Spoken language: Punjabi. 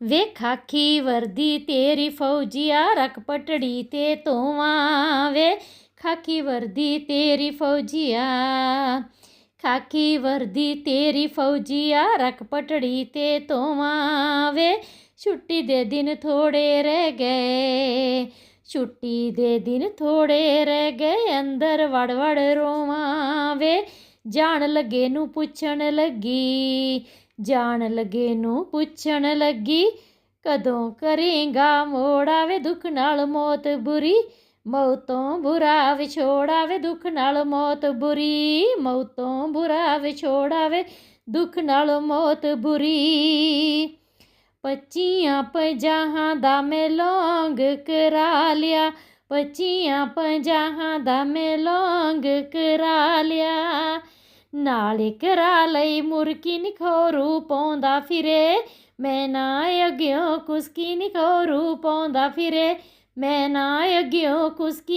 ਵੇਖਾ ਕੀ ਵਰਦੀ ਤੇਰੀ ਫੌਜੀਆ ਰਖ ਪਟੜੀ ਤੇ ਤੋਵਾਂ ਵੇ। ਖਾਕੀ ਵਰਦੀ ਤੇਰੀ ਫੌਜੀਆ ਖਾਕੀ ਵਰਦੀ ਤੇਰੀ ਫੌਜੀਆ ਰਖ ਪਟੜੀ ਤੇ ਤੋਵਾਂ ਵੇ। ਛੁੱਟੀ ਦੇ ਦਿਨ ਥੋੜੇ ਰਹਿ ਗਏ, ਛੁੱਟੀ ਦੇ ਦਿਨ ਥੋੜੇ ਰਹਿ ਗਏ, ਅੰਦਰ ਵੜ ਵੜ ਰੋਵਾਂ ਵੇ। ਜਾਣ ਲੱਗੇ ਨੂੰ ਪੁੱਛਣ ਲੱਗੀ ਜਾਣ ਲੱਗੇ ਨੂੰ ਪੁੱਛਣ ਲੱਗੀ, ਕਦੋਂ ਕਰੇਗਾ ਮੋੜਾ ਵੇ ਦੁੱਖ ਨਾਲ ਮੌਤ ਬੁਰੀ? ਮੌਤੋਂ ਬੁਰਾ ਵਿਛੋੜਾ ਵੇ ਦੁੱਖ ਨਾਲ ਮੌਤ ਬੁਰੀ? ਮੌਤੋਂ ਬੁਰਾ ਵਿਛੋੜਾ ਵੇ ਦੁੱਖ ਨਾਲ ਮੌਤ ਬੁਰੀ? ਪੱਚੀਆਂ ਪੰਜਾਹਾਂ ਦਾ ਮੈਂ ਲੌਂਗ ਕਰਾ ਲਿਆ, ਪੱਚੀਆਂ ਪੰਜਾਹਾਂ ਦਾ ਮੈਂ ਲੌਂਗ ਕਰਾ ਲਿਆ। ਨਾਲੇ ਕਰਾ ਲਈ ਮੁਰਕੀ ਨਿਖੋਰੂ ਪਾਉਂਦਾ ਫਿਰੇ। ਮੈਂ ਨਾ ਅਗਿਓ ਕੁਸਕੀ ਨਿਖੋਰੂ ਪਾਉਂਦਾ ਫਿਰੇ। ਮੈਂ ਨਾ ਅਗਿਓ ਕੁਸਕੀ